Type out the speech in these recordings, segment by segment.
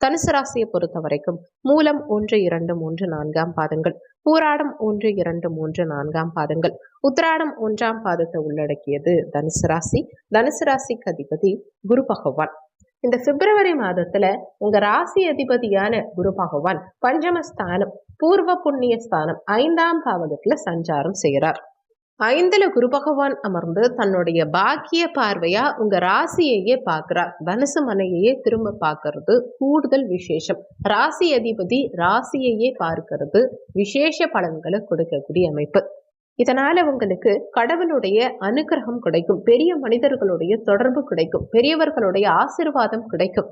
தனுசு ராசியை பொறுத்த வரைக்கும் மூலம் ஒன்று இரண்டு மூன்று நான்காம் பாதங்கள். பூராடம் ஒன்று இரண்டு மூன்று நான்காம் பாதங்கள். உத்ராடம் ஒன்றாம் பாதத்தை உள்ளடக்கியது தனுசு ராசி. தனுசு ராசிக்கு அதிபதி குரு பகவான். இந்த பிப்ரவரி மாதத்துல உங்க ராசி அதிபதியான குரு பகவான் பஞ்சமஸ்தானம் பூர்வ புண்ணிய ஸ்தானம் ஐந்தாம் பாவகத்துல சஞ்சாரம் செய்கிறார் ஐந்துல குரு பகவான் அமர்ந்து தன்னுடைய பாக்கிய பார்வையா உங்க ராசியையே பார்க்கிறார். தனுசு மனையையே திரும்ப பார்க்கறது கூடுதல் விசேஷம். ராசி அதிபதி ராசியையே பார்க்கிறது விசேஷ பலன்களை கொடுக்கக்கூடிய அமைப்பு. இதனால உங்களுக்கு கடவுளுடைய அனுகிரகம் கிடைக்கும் பெரிய மனிதர்களுடைய தொடர்பு கிடைக்கும் பெரியவர்களுடைய ஆசிர்வாதம் கிடைக்கும்.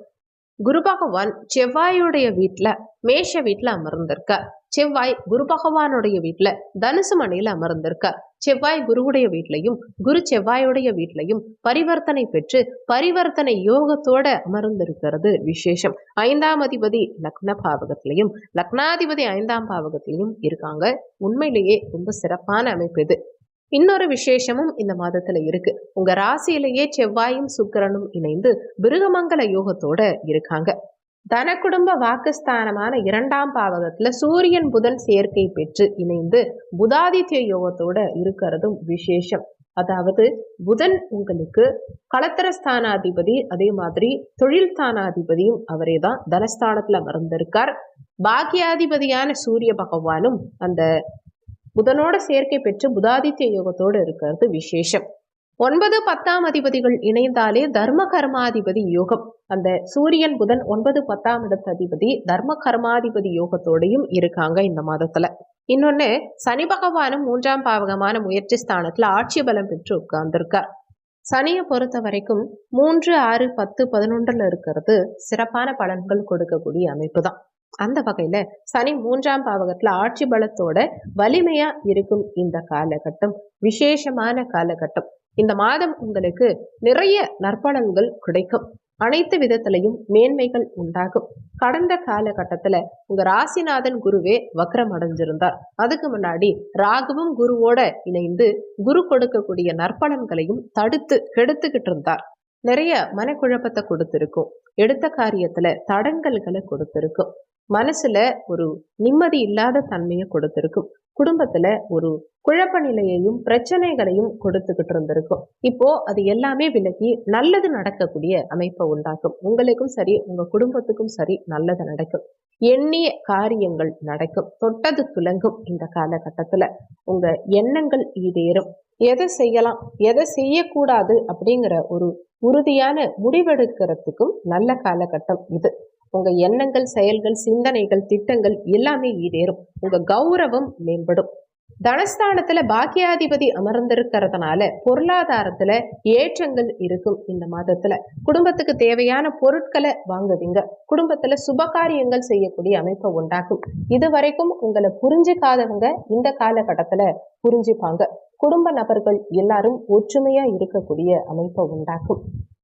குரு பகவான் செவ்வாயுடைய வீட்டுல மேஷ வீட்டுல அமர்ந்திருக்கார். செவ்வாய் குரு பகவானுடைய வீட்டுல தனுசு மனையில அமர்ந்திருக்கார் செவ்வாய் குருவுடைய வீட்லையும் குரு செவ்வாயுடைய வீட்லையும் பரிவர்த்தனை பெற்று பரிவர்த்தனை யோகத்தோட அமர்ந்திருக்கிறது விசேஷம். ஐந்தாம் அதிபதி லக்ன பாவகத்திலையும் லக்னாதிபதி ஐந்தாம் பாவகத்திலையும் இருக்காங்க. உண்மையிலேயே ரொம்ப சிறப்பான அமைப்பு இது. இன்னொரு விசேஷமும் இந்த மாதத்துல இருக்கு. உங்க ராசியிலேயே செவ்வாயும் சுக்கரனும் இணைந்து பிருகமங்கல யோகத்தோட இருக்காங்க. தன குடும்ப வாக்குஸ்தானமான இரண்டாம் பாவகத்துல சூரியன் புதன் சேர்க்கை பெற்று இணைந்து புதாதித்ய யோகத்தோட இருக்கிறதும் விசேஷம். அதாவது புதன் உங்களுக்கு களத்திர ஸ்தானாதிபதி அதே மாதிரி தொழில் ஸ்தானாதிபதியும் அவரே தான் தனஸ்தானத்துல அமர்ந்திருக்கார். பாக்கியாதிபதியான சூரிய பகவானும் அந்த புதனோட சேர்க்கை பெற்று புதாதித்ய யோகத்தோடு இருக்கிறது விசேஷம். ஒன்பது பத்தாம் அதிபதிகள் இணைந்தாலே தர்ம கர்மாதிபதி யோகம். அந்த சூரியன் புதன் ஒன்பது பத்தாம் இடத்து அதிபதி தர்ம கர்மாதிபதி யோகத்தோடையும் இருக்காங்க இந்த மாதத்துல. இன்னொன்னு சனி பகவானும் மூன்றாம் பாவகமான முயற்சி ஸ்தானத்துல ஆட்சி பலம் பெற்று உட்கார்ந்திருக்கார். சனியை பொறுத்த வரைக்கும் மூன்று ஆறு பத்து பதினொன்றுல இருக்கிறது சிறப்பான பலன்கள் கொடுக்கக்கூடிய அமைப்பு தான் அந்த வகையில சனி மூன்றாம் பாவகத்துல ஆட்சி பலத்தோட வலிமையா இருக்கும் இந்த காலகட்டம் விசேஷமான காலகட்டம். இந்த மாதம் உங்களுக்கு நிறைய நற்பலன்கள் கிடைக்கும். அனைத்து விதத்திலையும் மேன்மைகள் உண்டாகும். கடந்த காலகட்டத்துல உங்க ராசிநாதன் குருவே வக்ரம் அடைஞ்சிருந்தார். அதுக்கு முன்னாடி ராகுவும் குருவோட இணைந்து குரு கொடுக்கக்கூடிய நற்பலன்களையும் தடுத்து கெடுத்துக்கிட்டு இருந்தார். நிறைய மனக்குழப்பத்தை கொடுத்திருக்கும். எடுத்த காரியத்துல தடங்கல்களை கொடுத்திருக்கும். மனசுல ஒரு நிம்மதி இல்லாத தன்மையை கொடுத்திருக்கும். குடும்பத்துல ஒரு குழப்ப நிலையையும் பிரச்சனைகளையும் கொடுத்துக்கிட்டு இருந்திருக்கும். இப்போ அது எல்லாமே விலகி நல்லது நடக்கக்கூடிய அமைப்பை உண்டாக்கும். உங்களுக்கும் சரி உங்க குடும்பத்துக்கும் சரி நல்லது நடக்கும். எண்ணிய காரியங்கள் நடக்கும். தொட்டது துலங்கும் இந்த காலகட்டத்துல. உங்க எண்ணங்கள் ஈடேறும். எதை செய்யலாம்? எதை செய்யக்கூடாது? அப்படிங்கிற ஒரு உறுதியான முடிவெடுக்கிறதுக்கும் நல்ல காலகட்டம் இது. உங்க எண்ணங்கள் செயல்கள் சிந்தனைகள் திட்டங்கள் எல்லாமே ஈடேறும். உங்க கௌரவம் மேம்படும். தனஸ்தானத்துல பாக்கியாதிபதி அமர்ந்திருக்கிறதுனால பொருளாதாரத்துல ஏற்றங்கள் இருக்கும் இந்த மாதத்துல. குடும்பத்துக்கு தேவையான பொருட்களை வாங்குவீங்க. குடும்பத்துல சுபகாரியங்கள் செய்யக்கூடிய அமைப்பை உண்டாக்கும். இது வரைக்கும் உங்களை புரிஞ்சுக்காதவங்க இந்த காலகட்டத்துல புரிஞ்சுப்பாங்க. குடும்ப நபர்கள் எல்லாரும் ஒற்றுமையா இருக்கக்கூடிய அமைப்பை உண்டாக்கும்.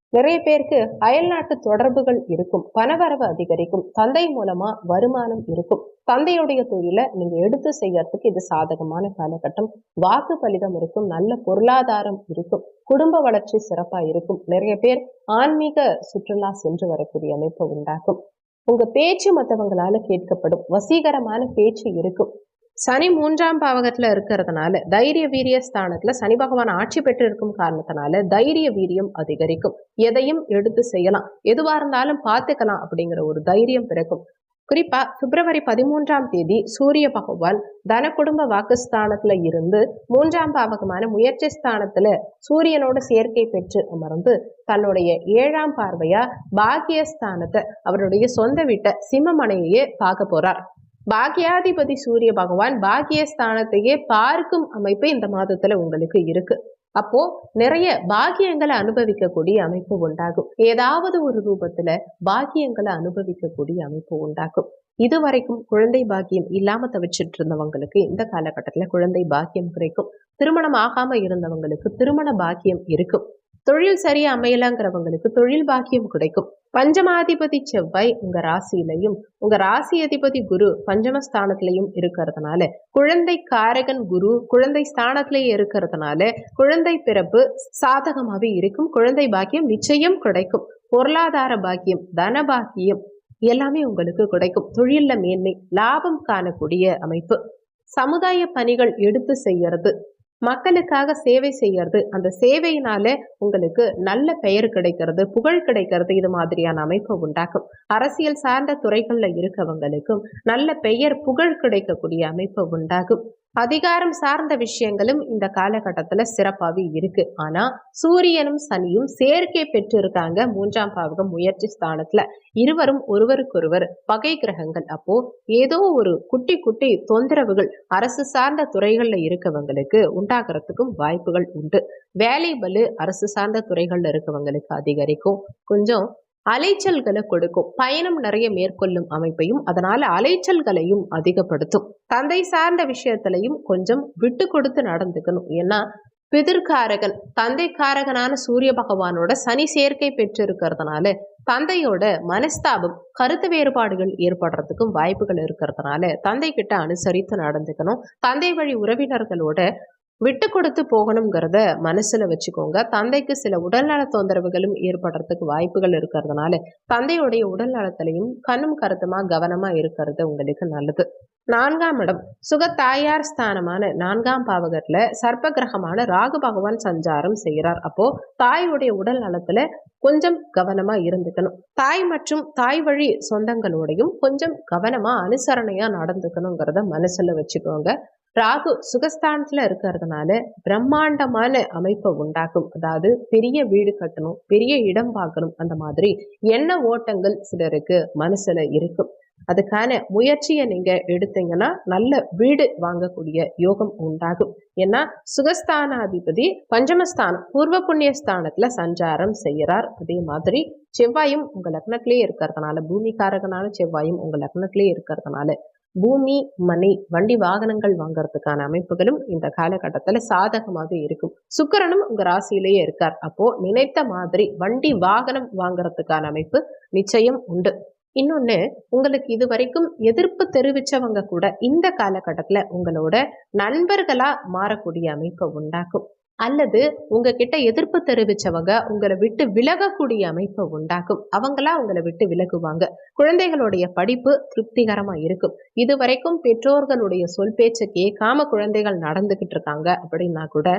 நிறைய பேருக்கு அயல்நாட்டு தொடர்புகள் இருக்கும். பணவரவு அதிகரிக்கும். தந்தை மூலமா வருமானம் இருக்கும். தந்தையுடைய தொழிலை நீங்க எடுத்து செய்யறதுக்கு இது சாதகமான காலகட்டம். வாக்கு பலிதம் இருக்கும் நல்ல பொருளாதாரம் இருக்கும் குடும்ப வளர்ச்சி சிறப்பா இருக்கும். நிறைய பேர் ஆன்மீக சுற்றுலா சென்று வரக்கூடிய அமைப்பு உண்டாகும். உங்க பேச்சு மற்றவங்களால கேட்கப்படும் வசீகரமான பேச்சு இருக்கும். சனி மூன்றாம் பாவகத்துல இருக்கிறதுனால தைரிய வீரிய ஸ்தானத்துல சனி பகவான் ஆட்சி பெற்று இருக்கும் காரணத்தினால தைரிய வீரியம் அதிகரிக்கும். எதையும் எடுத்து செய்யலாம். எதுவா இருந்தாலும் பார்த்துக்கலாம் அப்படிங்கிற ஒரு தைரியம் பிறக்கும். குறிப்பா பிப்ரவரி பதிமூன்றாம் தேதி சூரிய பகவான் தன குடும்ப வாக்குஸ்தானத்துல இருந்து மூன்றாம் பாவகமான முயற்சி ஸ்தானத்துல சூரியனோட சேர்க்கை பெற்று அமர்ந்து தன்னுடைய ஏழாம் பார்வையா பாக்கியஸ்தானத்தை அவருடைய சொந்த வீட்டை சிம்மமனையே பார்க்க போறார். பாக்கியாதிபதி சூரிய பகவான் பாக்கியஸ்தானத்தையே பார்க்கும் அமைப்பு இந்த மாதத்துல உங்களுக்கு இருக்கு. அப்போ நிறைய பாக்கியங்களை அனுபவிக்கக்கூடிய அமைப்பு உண்டாகும். ஏதாவது ஒரு ரூபத்துல பாக்கியங்களை அனுபவிக்கக்கூடிய அமைப்பு உண்டாகும். இதுவரைக்கும் குழந்தை பாக்கியம் இல்லாம தவிச்சிட்டு இருந்தவங்களுக்கு இந்த காலகட்டத்துல குழந்தை பாக்கியம் கிடைக்கும். திருமணம் ஆகாம இருந்தவங்களுக்கு திருமண பாக்கியம் இருக்கும். தொழில் சரியா அமையலங்கிறவங்களுக்கு தொழில் பாக்கியம் கிடைக்கும். பஞ்சமாதிபதி செவ்வாய் உங்க ராசியிலையும் உங்க ராசி அதிபதி குரு பஞ்சமஸ்தானத்திலையும் இருக்கிறதுனால குழந்தை காரகன் குரு குழந்தை ஸ்தானத்திலேயே இருக்கிறதுனால குழந்தை பிறப்பு சாதகமாவே இருக்கும். குழந்தை பாக்கியம் நிச்சயம் கிடைக்கும். பொருளாதார பாக்கியம் தன பாக்கியம் எல்லாமே உங்களுக்கு கிடைக்கும். தொழில்ல மேன்மை லாபம் காணக்கூடிய அமைப்பு. சமுதாய பணிகள் எடுத்து செய்யறது மக்களுக்காக சேவை செய்யறது. அந்த சேவையினால உங்களுக்கு நல்ல பெயர் கிடைக்கிறது புகழ் கிடைக்கிறது. இது மாதிரியான அமைப்பு உண்டாக்கும். அரசியல் சார்ந்த துறைகள்ல இருக்கவங்களுக்கும் நல்ல பெயர் புகழ் கிடைக்கக்கூடிய அமைப்பு உண்டாகும். அதிகாரம் சார்ந்த விஷயங்களும் இந்த காலகட்டத்துல சிறப்பாகவே இருக்கு. ஆனா சூரியனும் சனியும் சேர்க்கை பெற்றிருக்காங்க மூன்றாம் பாவகம் முயற்சி ஸ்தானத்துல. இருவரும் ஒருவருக்கொருவர் பகை கிரகங்கள். அப்போ ஏதோ ஒரு குட்டி குட்டி தொந்தரவுகள் அரசு சார்ந்த துறைகள்ல இருக்கவங்களுக்கு உண்டாகிறதுக்கும் வாய்ப்புகள் உண்டு. வேலை பலு அரசு சார்ந்த துறைகள்ல இருக்கவங்களுக்கு அதிகரிக்கும். கொஞ்சம் அலைச்சல்களை கொடுக்கும். பயணம் நிறைய மேற்கொள்ளும் அமைப்பையும் அதனால அலைச்சல்களையும் அதிகப்படுத்தும். தந்தை சார்ந்த விஷயத்திலையும் கொஞ்சம் விட்டு கொடுத்து நடந்துக்கணும். ஏன்னா பிதிர்காரகன் தந்தைக்காரகனான சூரிய பகவானோட சனி சேர்க்கை பெற்றிருக்கிறதுனால தந்தையோட மனஸ்தாபம் கருத்து வேறுபாடுகள் ஏற்படுறதுக்கும் வாய்ப்புகள் இருக்கிறதுனால தந்தை கிட்ட அனுசரித்து நடந்துக்கணும். தந்தை வழி உறவினர்களோட விட்டு கொடுத்து போகணுங்கிறத மனசுல வச்சுக்கோங்க. தந்தைக்கு சில உடல்நல தொந்தரவுகளும் ஏற்படுறதுக்கு வாய்ப்புகள் இருக்கிறதுனால தந்தையுடைய உடல் நலத்திலையும் கண்ணும் கருத்துமா கவனமா இருக்கிறது உங்களுக்கு நல்லது. நான்காம் இடம். சுகத்தாயார் ஸ்தானமான நான்காம் பாவகத்துல சர்ப்ப கிரகமான ராகு பகவான் சஞ்சாரம் செய்கிறார். அப்போ தாயுடைய உடல் நலத்துல கொஞ்சம் கவனமா இருந்துக்கணும். தாய் மற்றும் தாய் வழி சொந்தங்களோடையும் கொஞ்சம் கவனமா அனுசரணையா நடந்துக்கணுங்கிறத மனசுல வச்சுக்கோங்க. ராகு சுகஸ்தானத்துல இருக்கிறதுனால பிரம்மாண்டமான அமைப்பை உண்டாக்கும். அதாவது பெரிய வீடு கட்டணும் பெரிய இடம் பார்க்கணும். அந்த மாதிரி எண்ண ஓட்டங்கள் சிலருக்கு மனசுல இருக்கும். அதுக்கான முயற்சியை நீங்கள் எடுத்தீங்கன்னா நல்ல வீடு வாங்கக்கூடிய யோகம் உண்டாகும். ஏன்னா சுகஸ்தானாதிபதி பஞ்சமஸ்தானம் பூர்வ புண்ணிய ஸ்தானத்தில் சஞ்சாரம் செய்கிறார். அதே மாதிரி செவ்வாயும் உங்கள் லக்னத்திலே இருக்கிறதுனால பூமிக்காரகனான செவ்வாயும் உங்கள் லக்னத்திலே இருக்கிறதுனால பூமி மனை வண்டி வாகனங்கள் வாங்கறதுக்கான அமைப்புகளும் இந்த காலகட்டத்தில் சாதகமாக இருக்கும். சுக்கரனும் உங்க ராசியிலேயே இருக்கார். அப்போ நினைத்த மாதிரி வண்டி வாகனம் வாங்குறதுக்கான அமைப்பு நிச்சயம் உண்டு. இன்னொன்று உங்களுக்கு இது வரைக்கும் எதிர்ப்பு தெரிவித்தவங்க கூட இந்த காலகட்டத்தில் உங்களோட நண்பர்களாக மாறக்கூடிய அமைப்பை உண்டாக்கும். அல்லது உங்ககிட்ட எதிர்ப்பு தெரிவித்தவங்க உங்களை விட்டு விலகக்கூடிய அமைப்பை உண்டாக்கும். அவங்களா உங்களை விட்டு விலகுவாங்க. குழந்தைகளுடைய படிப்பு திருப்திகரமா இருக்கும். இது வரைக்கும் பெற்றோர்களுடைய சொல் பேச்சை கேட்காம குழந்தைகள் நடந்துகிட்டு இருக்காங்க அப்படின்னா கூட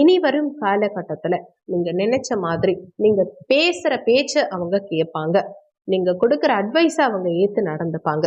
இனி வரும் காலகட்டத்தில் நீங்கள் நினைச்ச மாதிரி நீங்கள் பேசுகிற பேச்சை அவங்க கேட்பாங்க. நீங்க கொடுக்குற அட்வைஸை அவங்க ஏத்து நடந்துப்பாங்க.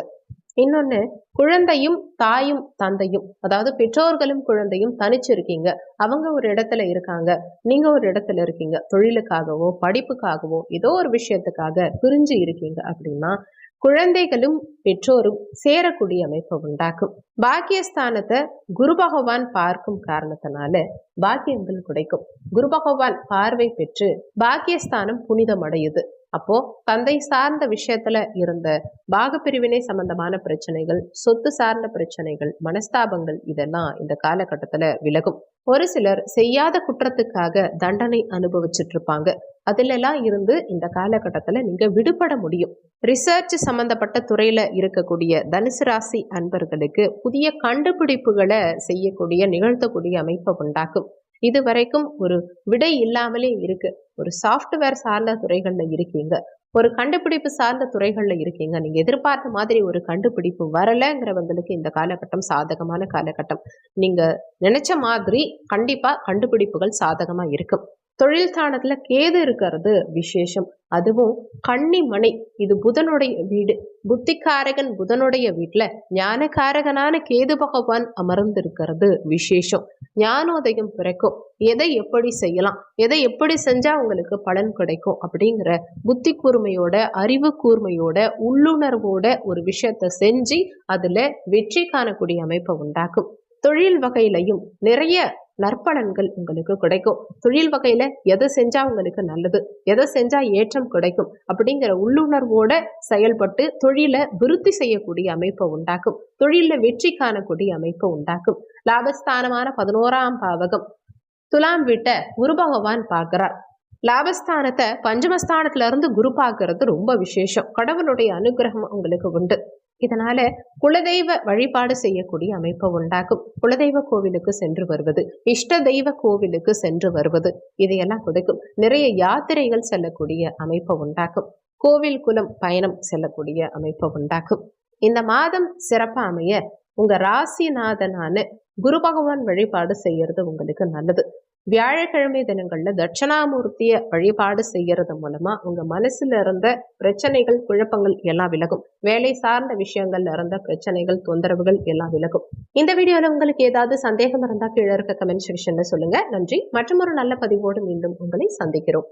இன்னொன்னு குழந்தையும் தாயும் தந்தையும் அதாவது பெற்றோர்களும் குழந்தையும் தனிச்சு இருக்கீங்க. அவங்க ஒரு இடத்துல இருக்காங்க. நீங்க ஒரு இடத்துல இருக்கீங்க. தொழிலுக்காகவோ படிப்புக்காகவோ ஏதோ ஒரு விஷயத்துக்காக பிரிஞ்சு இருக்கீங்க அப்படின்னா குழந்தைகளும் பெற்றோரும் சேரக்கூடிய அமைப்பை உண்டாக்கும். பாக்கியஸ்தானத்தை குரு பகவான் பார்க்கும் காரணத்தினால பாக்கியங்கள் கிடைக்கும். குரு பகவான் பார்வை பெற்று பாக்கியஸ்தானம் புனிதமடையுது. அப்போ தந்தை சார்ந்த விஷயத்துல இருந்த பாகப்பிரிவினை சம்பந்தமான பிரச்சனைகள் சொத்து சார்ந்த பிரச்சனைகள் மனஸ்தாபங்கள் இதெல்லாம் இந்த காலகட்டத்துல விலகும். ஒரு சிலர் செய்யாத குற்றத்துக்காக தண்டனை அனுபவிச்சுட்டு இருப்பாங்க அதுலலாம் இருந்து இந்த காலகட்டத்தில் நீங்கள் விடுபட முடியும். ரிசர்ச் சம்பந்தப்பட்ட துறையில் இருக்கக்கூடிய தனுசு ராசி அன்பர்களுக்கு புதிய கண்டுபிடிப்புகளை செய்யக்கூடிய நிகழ்த்தக்கூடிய அமைப்பை உண்டாக்கும். இது வரைக்கும் ஒரு விடை இல்லாமலே இருக்கு. ஒரு சாஃப்ட்வேர் சார்ந்த துறைகளில் இருக்கீங்க. ஒரு கண்டுபிடிப்பு சார்ந்த துறைகளில் இருக்கீங்க. நீங்கள் எதிர்பார்த்த மாதிரி ஒரு கண்டுபிடிப்பு வரலைங்கிறவங்களுக்கு இந்த காலகட்டம் சாதகமான காலகட்டம். நீங்கள் நினைச்ச மாதிரி கண்டிப்பாக கண்டுபிடிப்புகள் சாதகமாக இருக்கும். தொழில் ஸ்தானத்துல கேது இருக்கிறது விசேஷம். அதுவும் கன்னிமணி இது புதனுடைய வீடு. புத்திகாரகன் புதனுடைய வீட்டுல ஞானகாரகனான கேது பகவான் அமர்ந்திருக்கிறது விசேஷம். ஞானோதயம் பிறக்கும். எதை எப்படி செய்யலாம்? எதை எப்படி செஞ்சா உங்களுக்கு பலன் கிடைக்கும்? அப்படிங்கிற புத்தி கூர்மையோட அறிவு கூர்மையோட உள்ளுணர்வோட ஒரு விஷயத்த செஞ்சு அதுல வெற்றி காணக்கூடிய அமைப்பை உண்டாக்கும். தொழில் வகையிலையும் நிறைய நற்பலன்கள் உங்களுக்கு கிடைக்கும். தொழில் வகையில எதை செஞ்சா உங்களுக்கு நல்லது எதை செஞ்சா ஏற்றம் கிடைக்கும் அப்படிங்கிற உள்ளுணர்வோட செயல்பட்டு தொழிலை விருத்தி செய்யக்கூடிய அமைப்பை உண்டாக்கும். தொழில வெற்றி காணக்கூடிய அமைப்பை உண்டாக்கும். லாபஸ்தானமான பதினோராம் பாவகம். துலாம் வீட்டை குரு பகவான் பார்க்கிறார். லாபஸ்தானத்தை பஞ்சமஸ்தானத்துல இருந்து குரு பார்க்கறது ரொம்ப விசேஷம். கடவுளுடைய அனுகிரகம் உங்களுக்கு உண்டு. இதனால குலதெய்வ வழிபாடு செய்யக்கூடிய அமைப்பை உண்டாக்கும். குலதெய்வ கோவிலுக்கு சென்று வருவது இஷ்ட தெய்வ கோவிலுக்கு சென்று வருவது இதையெல்லாம் கொடுக்கும். நிறைய யாத்திரைகள் செல்லக்கூடிய அமைப்பை உண்டாக்கும். கோவில் குலம் பயணம் செல்லக்கூடிய அமைப்பை உண்டாக்கும். இந்த மாதம் சிறப்பாக அமைய உங்க ராசிநாதனான குரு பகவான் வழிபாடு செய்யறது உங்களுக்கு நல்லது. வியாழக்கிழமை தினங்கள்ல தட்சணாமூர்த்திய வழிபாடு செய்யறது மூலமா உங்க மனசுல இருந்த பிரச்சனைகள் குழப்பங்கள் எல்லாம் விலகும். வேலை சார்ந்த விஷயங்கள்ல இருந்த பிரச்சனைகள் தொந்தரவுகள் எல்லாம் விலகும். இந்த வீடியோல உங்களுக்கு ஏதாவது சந்தேகம் இருந்தா கீழே இருக்க கமெண்ட் செக்ஷன்ல சொல்லுங்க. நன்றி. மற்றும் ஒரு நல்ல பதிவோடு மீண்டும் உங்களை சந்திக்கிறோம்.